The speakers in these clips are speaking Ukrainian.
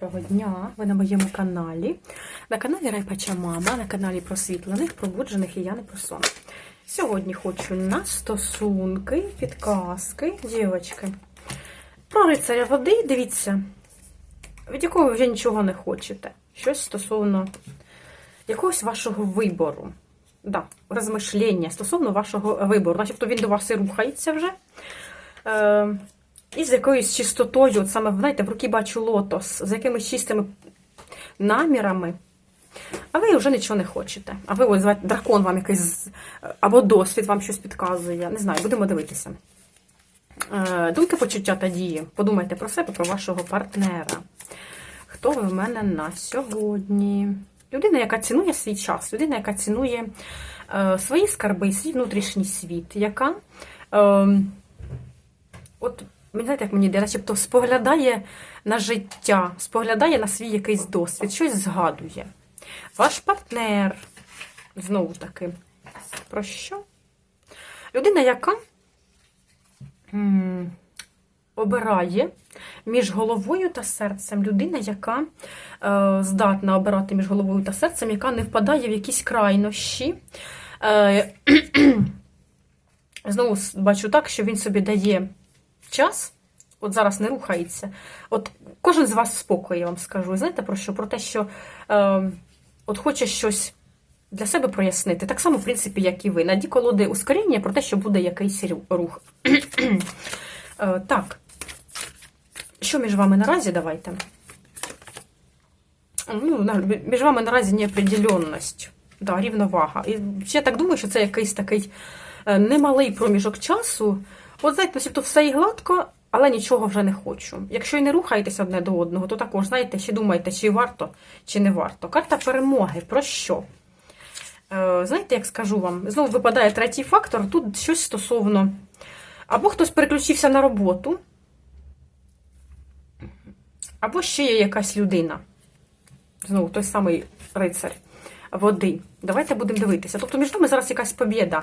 Доброго дня! Ви на моєму каналі. На каналі Райпача Мама, на каналі просвітлених, пробуджених і я не про сон. Сьогодні хочу на стосунки, підказки, дівчатки. Про рицаря води, дивіться, від якого ви вже нічого не хочете. Щось стосовно якогось вашого вибору. Да, розмишлення стосовно вашого вибору. Начебто він до вас і рухається вже. І з якоюсь чистотою, от саме, знаєте, в руки бачу лотос, з якимись чистими намірами. А ви вже нічого не хочете. А ви ось дракон вам якийсь або досвід вам щось підказує. Не знаю, будемо дивитися. Е, Думки, почуття та дії. Подумайте про себе, про вашого партнера. Хто ви в мене на сьогодні? Людина, яка цінує свій час, людина, яка цінує е, свої скарби, свій внутрішній світ, яка. Е, от Мені знаєте, як мені йде, начебто споглядає на життя, споглядає на свій якийсь досвід, щось згадує. Ваш партнер, знову таки, про що? Людина, яка м, обирає між головою та серцем. Людина, яка е, здатна обирати між головою та серцем, яка не впадає в якісь крайнощі. Е, знову бачу так, що він собі дає час, от зараз не рухається. От кожен з вас спокою, я вам скажу. Знаєте про що? Про те, що е, от хоче щось для себе прояснити. Так само, в принципі, як і ви. На ді колоди ускоріння про те, що буде якийсь рух. е, так. Що між вами наразі? Давайте. Ну, Між вами наразі неопределенність. Да, рівновага. І я так думаю, що це якийсь такий е, немалий проміжок часу. От знаєте, то все і гладко, але нічого вже не хочу. Якщо і не рухаєтесь одне до одного, то також, знаєте, ще думаєте, чи варто, чи не варто. Карта перемоги. Про що? Е, знаєте, як скажу вам, знову випадає третій фактор, тут щось стосовно. Або хтось переключився на роботу, або ще є якась людина. Знову той самий рицар води. Давайте будемо дивитися. Тобто між нами зараз якась побєда.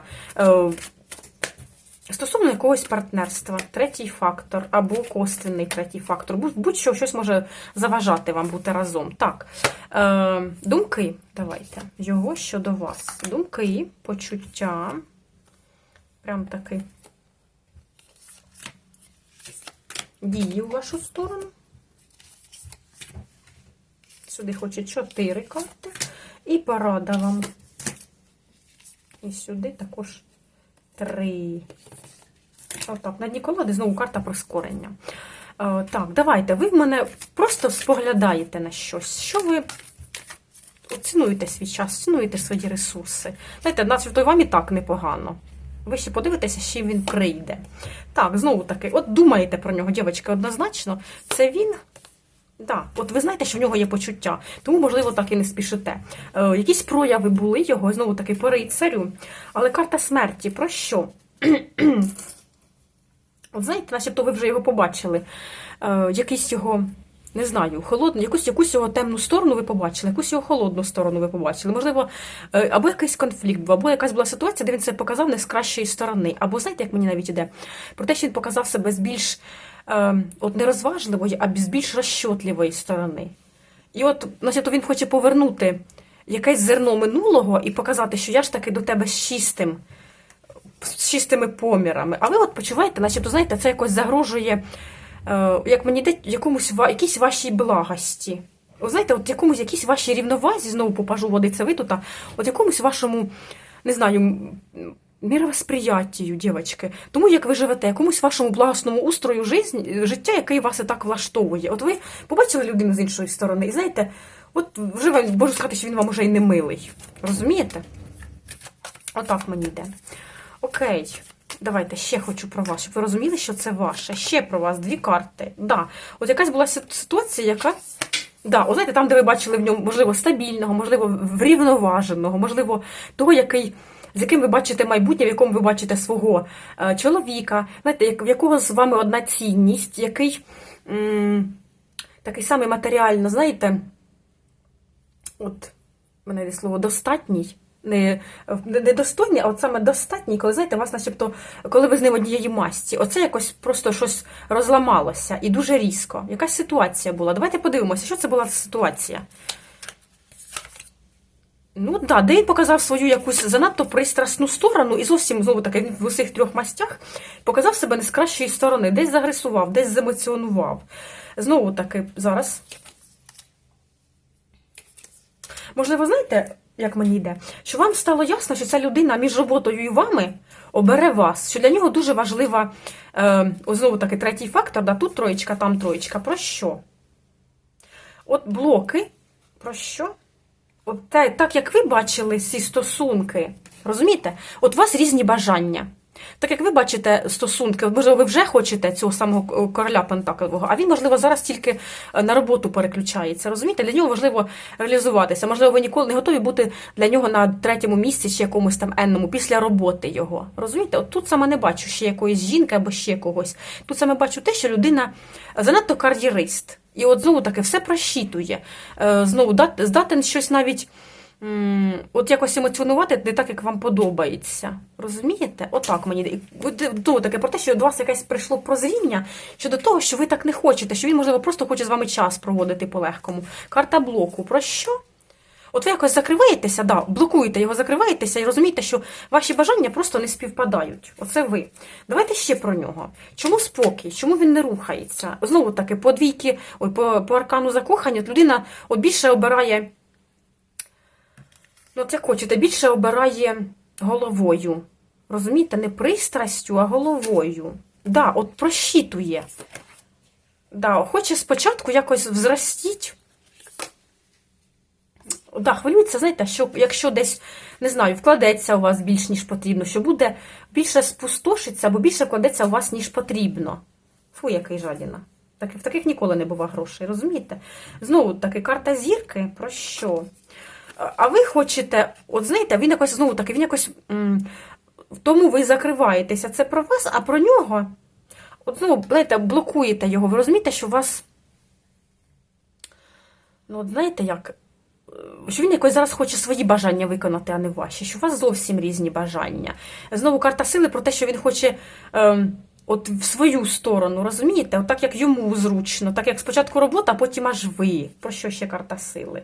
Стосовно якогось партнерства, третій фактор або косвенний третій фактор, будь-що щось може заважати вам бути разом. Так, е, думки, давайте, його щодо вас. Думки, почуття. Прям таки дії в вашу сторону. Сюди хоче чотири карти. І порада вам. І сюди також три. Отак, на дні колоди знову карта прискорення. Е, так, давайте. Ви в мене просто споглядаєте на щось. Що ви цінуєте свій час, цінуєте свої ресурси. Знаєте, начебто вам і так непогано. Ви ще подивитеся, з чим він прийде. Так, знову таки, от думаєте про нього, дівчатки, однозначно, це він. Да, от ви знаєте, що в нього є почуття, тому, можливо, так і не спішите. Е, якісь прояви були його, знову таки, по рицарю. Але карта смерті про що? От знаєте, начебто ви вже його побачили. Е, якийсь його, не знаю, холодну, якусь якусь його темну сторону ви побачили, якусь його холодну сторону ви побачили. Можливо, е, або якийсь конфлікт, був, або якась була ситуація, де він це показав не з кращої сторони. Або знаєте, як мені навіть іде? Про те, що він показав себе з більш е, от не а з більш розчотливої сторони. І от, начебто, він хоче повернути якесь зерно минулого і показати, що я ж таки до тебе з чистим з чистими помірами. А ви от почуваєте, начебто, знаєте, це якось загрожує, як мені йде, якомусь якійсь вашій благості. Ви знаєте, от якомусь якійсь вашій рівновазі, знову попажу води це ви тут, от якомусь вашому, не знаю, міровосприяттію, дівчатки. Тому як ви живете, якомусь вашому благосному устрою житті, життя, який вас і так влаштовує. От ви побачили людину з іншої сторони, і знаєте, от вже можу сказати, що він вам уже й не милий. Розумієте? Отак мені йде. Окей, давайте ще хочу про вас, щоб ви розуміли, що це ваше. Ще про вас дві карти. Да. От якась була ситуація, яка. Да, от знаєте, там, де ви бачили в ньому, можливо, стабільного, можливо, врівноваженого, можливо, того, який. З яким ви бачите майбутнє, в якому ви бачите свого е, чоловіка, знаєте, в якого з вами одна цінність, який м такий самий матеріально, знаєте, от, мене йде слово достатній, Не, не недостойний, а от саме достатній, коли знаєте, вас начебто, коли ви з ним однієї масті, оце якось просто щось розламалося і дуже різко. Якась ситуація була. Давайте подивимося, що це була за ситуація. Ну так, да, він показав свою якусь занадто пристрасну сторону, і зовсім знову таки він в усіх трьох мастях показав себе не з кращої сторони, десь загресував, десь земоціонував. Знову таки, зараз. Можливо, знаєте, як мені йде, що вам стало ясно, що ця людина між роботою і вами обере вас, що для нього дуже важлива, е, знову таки, третій фактор, да, тут троєчка, там троєчка. Про що? От блоки, про що? От так як ви бачили ці стосунки, розумієте? От у вас різні бажання. Так як ви бачите стосунки, можливо, ви вже хочете цього самого короля Пентаклевого, а він, можливо, зараз тільки е, на роботу переключається. Розумієте? Для нього важливо реалізуватися. Можливо, ви ніколи не готові бути для нього на третьому місці чи якомусь там енному після роботи його. Розумієте? От тут саме не бачу ще якоїсь жінки або ще когось. Тут саме бачу те, що людина занадто кар'єрист. І от знову таки все просчитує. Е, Знову дат- здатен щось навіть. От якось емоціонувати не так, як вам подобається. Розумієте? Отак мені. Знову таке про те, що до вас якесь прийшло прозріння щодо того, що ви так не хочете, що він, можливо, просто хоче з вами час проводити по-легкому. Карта блоку. Про що? От ви якось закриваєтеся, да, блокуєте його, закриваєтеся і розумієте, що ваші бажання просто не співпадають. Оце ви. Давайте ще про нього. Чому спокій? Чому він не рухається? Знову таки, по двійки, ой, по, по аркану закохання, людина от більше обирає. Ну, як хочете, більше обирає головою. Розумієте, не пристрастю, а головою. Да, от прощитує. Да, хоче спочатку якось взрастіть. Да, хвилюється, знаєте, що якщо десь, не знаю, вкладеться у вас більш, ніж потрібно, що буде більше спустошиться або більше вкладеться у вас, ніж потрібно. Фу, який жадіна. Так, в таких ніколи не бува грошей, розумієте? Знову таки, карта зірки про що? А ви хочете, от знаєте, він якось знову таки, він якось. тому ви закриваєтеся. Це про вас, а про нього. От знову, знаєте, блокуєте його. Ви розумієте, що у вас. Ну, от знаєте, як? Е, Що він якось зараз хоче свої бажання виконати, а не ваші, що у вас зовсім різні бажання. Знову карта сили про те, що він хоче ем, от в свою сторону, розумієте? От так як йому зручно, так як спочатку робота, а потім аж ви. Про що ще карта сили?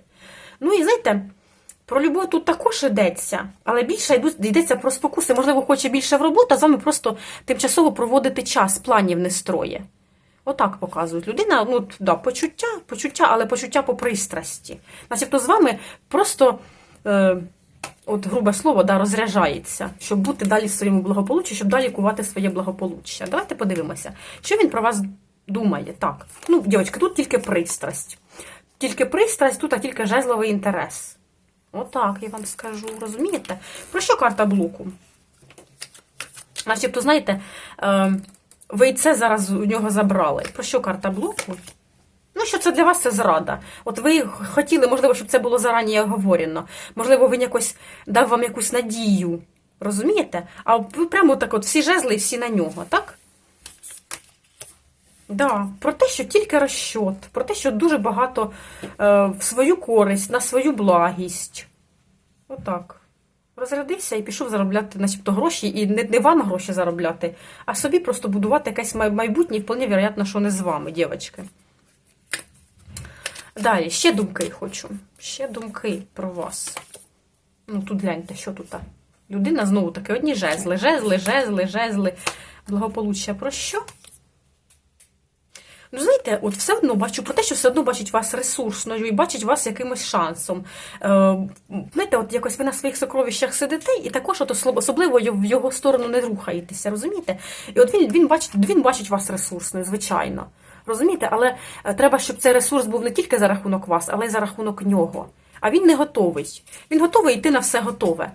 Ну і знаєте, про любов тут також йдеться, але більше йдеться про спокуси. Можливо, хоче більше в роботу, а з вами просто тимчасово проводити час, планів не строє. Отак показують. Людина, ну, да, почуття, почуття, але почуття по пристрасті. Начебто з вами просто, е, от грубе слово, да, розряджається, щоб бути далі в своєму благополуччі, щоб далі кувати своє благополуччя. Давайте подивимося, що він про вас думає. Так, ну, дівчатка, тут тільки пристрасть. Тільки пристрасть, тут а тільки жезловий інтерес. Отак, я вам скажу, розумієте? Про що карта блоку? Начебто, знаєте, е, ви і це зараз у нього забрали. Про що карта блоку? Ну, що це для вас це зрада. От ви хотіли, можливо, щоб це було зарані оговорено. Можливо, він якось дав вам якусь надію. Розумієте? А ви прямо так от всі жезли і всі на нього, так? Да, про те, що тільки розчот, про те, що дуже багато е, в свою користь, на свою благість. Отак. Розрядився і пішов заробляти, начебто, гроші, і не, не вам гроші заробляти, а собі просто будувати якесь майбутнє, і вполне вероятно, що не з вами, дівчатки. Далі, ще думки хочу. Ще думки про вас. Ну, тут гляньте, що тут. Людина знову таки одні жезли, жезли, жезли, жезли. Благополуччя про що? Ну, знаєте, от все одно бачу про те, що все одно бачить вас ресурсною і бачить вас якимось шансом. Е, знаєте, от якось ви на своїх сокровищах сидите, і також от особливо в його сторону не рухаєтеся, розумієте? І от він, він, бачить, він бачить вас ресурсною, звичайно. Розумієте, але е, треба, щоб цей ресурс був не тільки за рахунок вас, але й за рахунок нього. А він не готовий. Він готовий йти на все готове.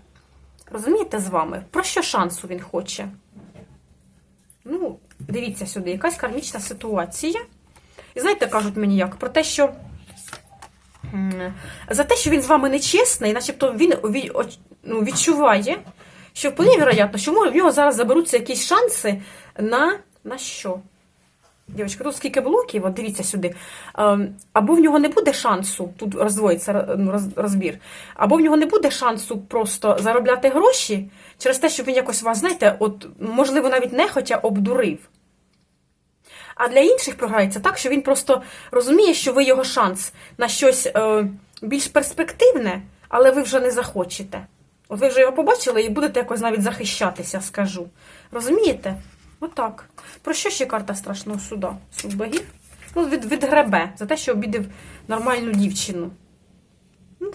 Розумієте з вами? Про що шансу він хоче? Ну, дивіться сюди, якась кармічна ситуація. І знаєте, кажуть мені як? Про те, що за те, що він з вами нечесний, начебто він ну, відчуває, що вполне вероятно, що в нього зараз заберуться якісь шанси на, на що? Дівчатка, тут скільки блоків, от дивіться сюди. Ем, Або в нього не буде шансу, тут роздвоїться ну, розбір, або в нього не буде шансу просто заробляти гроші через те, що він якось вас, знаєте, от, можливо, навіть нехотя обдурив. А для інших програється так, що він просто розуміє, що ви його шанс на щось е, більш перспективне, але ви вже не захочете. От ви вже його побачили і будете якось навіть захищатися, скажу. Розумієте? Отак. Про що ще карта страшного суда? Суд богів? Ну, від, гребе за те, що обідав нормальну дівчину.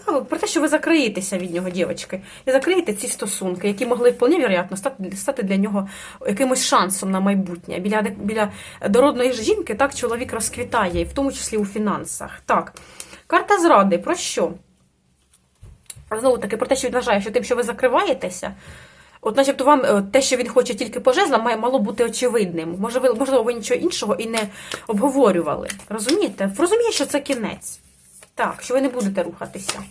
Так, про те, що ви закриєтеся від нього, дівчатки, і закриєте ці стосунки, які могли вполне вероятно стати, стати для нього якимось шансом на майбутнє. Біля, біля дородної жінки так чоловік розквітає, в тому числі у фінансах. Так, карта зради про що? Знову таки, про те, що вважає, що тим, що ви закриваєтеся, от начебто вам е, те, що він хоче тільки по жезлам, має мало бути очевидним. Може, ви, можливо, ви нічого іншого і не обговорювали. Розумієте? Розуміє, що це кінець. Так, що ви не будете рухатися.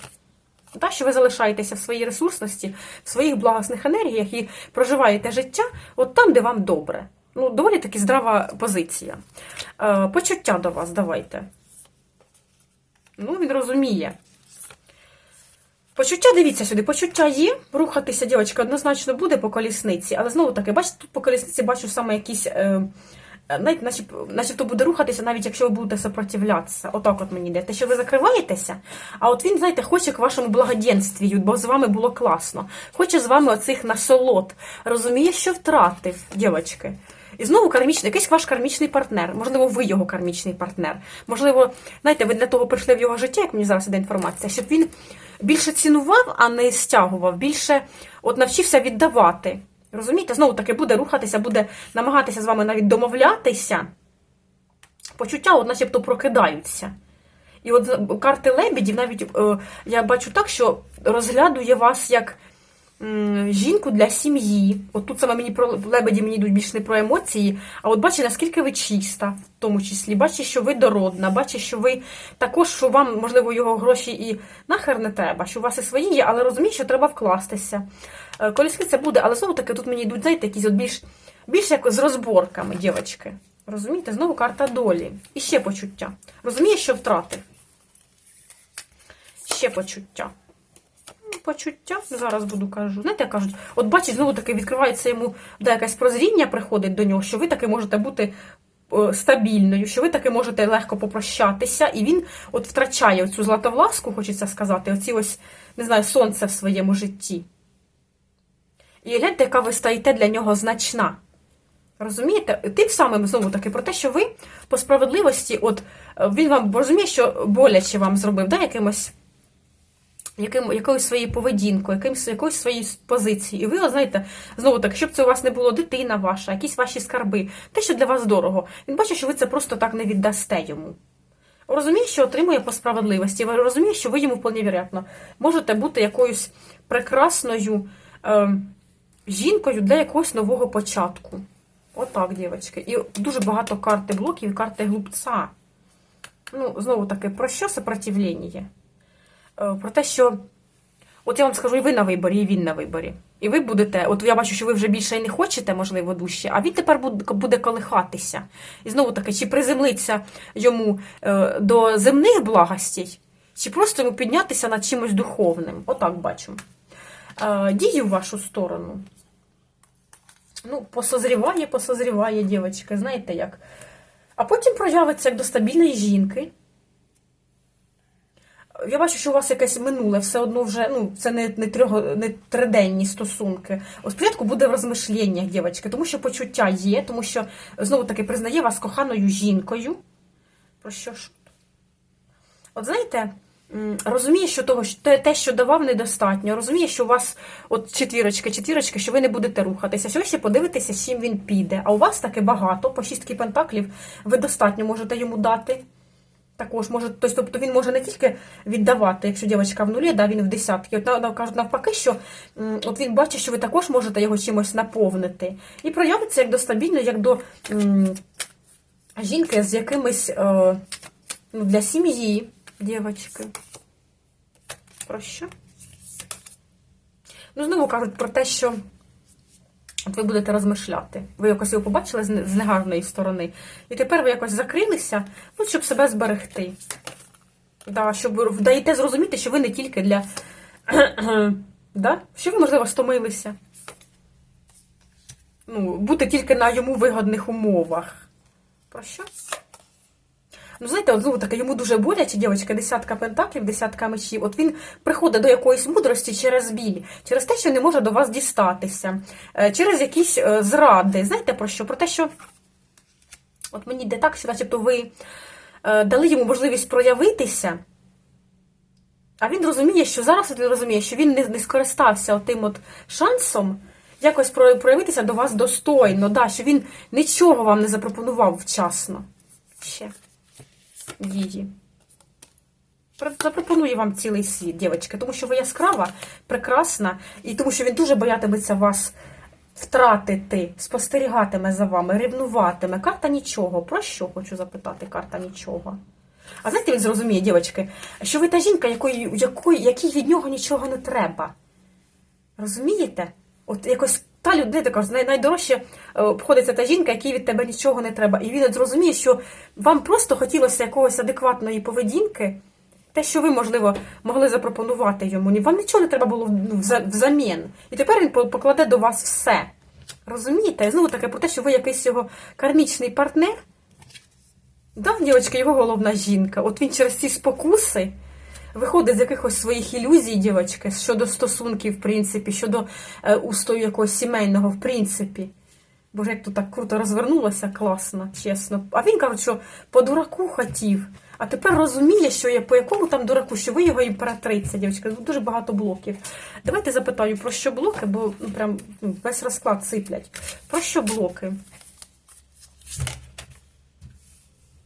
Так, що ви залишаєтеся в своїй ресурсності, в своїх благосних енергіях і проживаєте життя от там, де вам добре. Ну, доволі таки здрава позиція. Е, почуття до вас давайте. Ну, він розуміє. Почуття, дивіться сюди, почуття є, рухатися, дівчатка, однозначно буде по колісниці, але знову таки, бачите, тут по колісниці бачу саме якісь. Е, навіть начеб, начебто буде рухатися, навіть якщо ви будете сопротивлятися. Отак от мені йде. Що ви закриваєтеся, а от він, знаєте, хоче к вашому благоденствію, бо з вами було класно. Хоче з вами оцих насолод. Розуміє, що втратив, дівчатки. І знову кармічний, якийсь ваш кармічний партнер. Можливо, ви його кармічний партнер. Можливо, знаєте, ви для того прийшли в його життя, як мені зараз іде інформація, щоб він більше цінував, а не стягував, більше от навчився віддавати. Розумієте, знову таки буде рухатися, буде намагатися з вами навіть домовлятися. Почуття, от начебто, прокидаються. І от карти лебідів, навіть е, я бачу так, що розглядує вас як жінку для сім'ї. От тут саме мені про лебеді мені йдуть більш не про емоції, а от бачите, наскільки ви чиста, в тому числі. Бачите, що ви дородна, бачите, що ви також, що вам, можливо, його гроші і нахер не треба, що у вас і свої є, але розумієте, що треба вкластися. Е, Колісниця буде, але знову таки тут мені йдуть, знаєте, якісь от більш, більш як з розборками, дівчатки. Розумієте? Знову карта долі. І ще почуття. Розуміє, що втратив? Ще почуття. Почуття, зараз буду кажу. Знаєте, як кажуть, от бачить, знову таки відкривається йому, де якесь прозріння приходить до нього, що ви таки можете бути е, стабільною, що ви таки можете легко попрощатися, і він от втрачає цю златовласку, хочеться сказати, оці ось, не знаю, сонце в своєму житті. І гляньте, яка ви стаєте для нього значна. Розумієте? Тим самим, знову таки, про те, що ви по справедливості, от е, він вам розуміє, що боляче вам зробив, да, якимось, яким, якоюсь своєю поведінкою, якимось, якоюсь своєю позицією. І ви, знаєте, знову таки, щоб це у вас не було дитина ваша, якісь ваші скарби, те, що для вас дорого. Він бачить, що ви це просто так не віддасте йому. Розуміє, що отримує по справедливості, розуміє, що ви йому вполне можете бути якоюсь прекрасною е, жінкою для якогось нового початку. Отак, дівчатки. І дуже багато карти блоків карти глупця. Ну, знову таки, про що сопротивлення? Е, Про те, що. От я вам скажу, і ви на виборі, і він на виборі. І ви будете, от я бачу, що ви вже більше і не хочете, можливо, дужче, а він тепер буде, колихатися. І знову таки, чи приземлиться йому е, до земних благостей, чи просто йому піднятися над чимось духовним. Отак бачу. Е, Дії в вашу сторону. Ну, посозріває, посозріває дівчинка, знаєте як. А потім проявиться як до стабільної жінки. Я бачу, що у вас якесь минуле, все одно вже, ну, це не, не, трьох, не триденні стосунки. От спочатку буде в розмишленнях, дівчатки, тому що почуття є, тому що знову таки признає вас коханою жінкою. Про що ж? От знаєте, розуміє, що того, те- що давав, недостатньо. Розуміє, що у вас от четвірочка, четвірочка, що ви не будете рухатися. Що ви ще подивитеся, з чим він піде. А у вас таки багато, по шістки пентаклів, ви достатньо можете йому дати. Також може, тобто, він може не тільки віддавати, якщо дівчинка в нулі, да, він в десятки. От кажуть навпаки, що от він бачить, що ви також можете його чимось наповнити. І проявиться як до стабільно, як до м, жінки з якимись е, ну, для сім'ї дівчинки. Про що? Ну, знову кажуть про те, що От ви будете розмишляти. Ви якось його побачили з негарної сторони. І тепер ви якось закрилися, ну, щоб себе зберегти. Да, щоб ви даєте зрозуміти, що ви не тільки для. да? Що ви, можливо, стомилися. Ну, бути тільки на йому вигодних умовах. Про що? Ну, знаєте, от знову таки, йому дуже боляче, дівчатка, десятка пентаклів, десятка мечів. От він приходить до якоїсь мудрості через біль, через те, що не може до вас дістатися, е, через якісь е, зради. Знаєте про що? Про те, що от мені йде так, що начебто ви е, дали йому можливість проявитися, а він розуміє, що зараз він розуміє, що він не, не скористався тим от шансом якось проявитися до вас достойно, да, що він нічого вам не запропонував вчасно. Ще. Її. Про- Запропонує вам цілий світ, дівчатки, тому що ви яскрава, прекрасна, і тому що він дуже боятиметься вас втратити, спостерігатиме за вами, ревнуватиме. Карта нічого. Про що хочу запитати? Карта нічого. А знаєте, він зрозуміє, дівчатки, що ви та жінка, якої, якої, якій від нього нічого не треба. Розумієте? От якось та людина така най- найдорожче е, обходиться та жінка, якій від тебе нічого не треба. І він зрозуміє, що вам просто хотілося якогось адекватної поведінки, те, що ви, можливо, могли запропонувати йому. Вам нічого не треба було ну, взамін. І тепер він покладе до вас все. Розумієте? Знову таке про те, що ви якийсь його кармічний партнер. Да, дівчатка, його головна жінка. От він через ці спокуси виходить з якихось своїх ілюзій, дівчатки, щодо стосунків, в принципі, щодо е, устою якогось сімейного, в принципі. Боже, як тут так круто розвернулося, класно, чесно. А він каже, що по дураку хотів. А тепер розуміє, що я по якому там дураку, що ви його імператриця, дівчатка. Дуже багато блоків. Давайте запитаю, про що блоки, бо ну, прям ну, весь розклад сиплять. Про що блоки?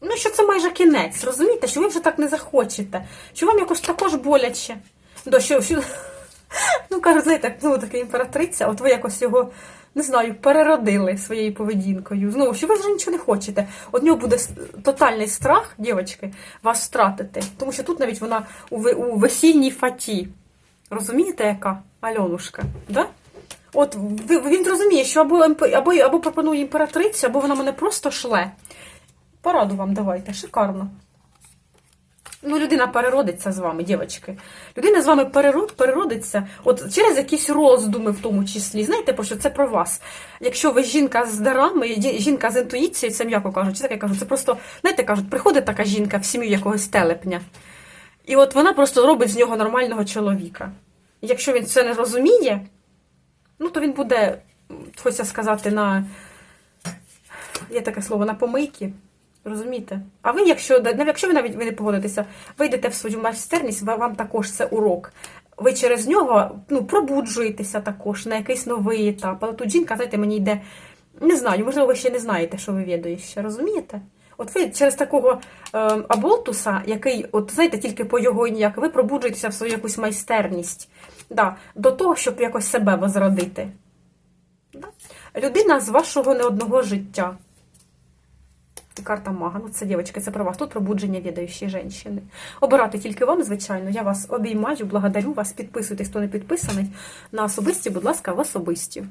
Ну, що це майже кінець, розумієте, що ви вже так не захочете, що вам якось також боляче. До що, що... Ну, кажу, знаєте, знову така імператриця, от ви якось його, не знаю, переродили своєю поведінкою. Знову, що ви вже нічого не хочете. От нього буде тотальний страх, дівчатки, вас втратити. Тому що тут навіть вона у, у весільній фаті. Розумієте, яка Альонушка? Да? От він розуміє, що або, або, або пропонує імператрицю, або вона мене просто шле. Пораду вам давайте, шикарно. Ну, людина переродиться з вами, дівчатки. Людина з вами перерод, переродиться от через якісь роздуми, в тому числі. Знаєте, про що це про вас? Якщо ви жінка з дарами, жінка з інтуїцією, це м'яко кажуть, чи так я кажу, це просто, знаєте, кажуть, приходить така жінка в сім'ю якогось телепня. І от вона просто робить з нього нормального чоловіка. Якщо він це не розуміє, ну то він буде, хочеться сказати, на є таке слово на помийки. Розумієте? А ви, якщо якщо ви навіть ви не погодитеся, вийдете в свою майстерність, вам також це урок. Ви через нього ну, пробуджуєтеся також на якийсь новий етап. Але тут жінка, знаєте, мені йде, не знаю, можливо, ви ще не знаєте, що ви відаєте розумієте? От ви через такого е, аболтуса, який, от знаєте, тільки по його ніяк, ви пробуджуєтеся в свою якусь майстерність. Да, до того, щоб якось себе возродити. Да? Людина з вашого не одного життя. Карта мага. Ну, це, дівчатки, це про вас. Тут пробудження відаючої жінки. Обирати тільки вам, звичайно. Я вас обіймаю, благодарю вас. Підписуйтесь, хто не підписаний. На особисті, будь ласка, в особисті.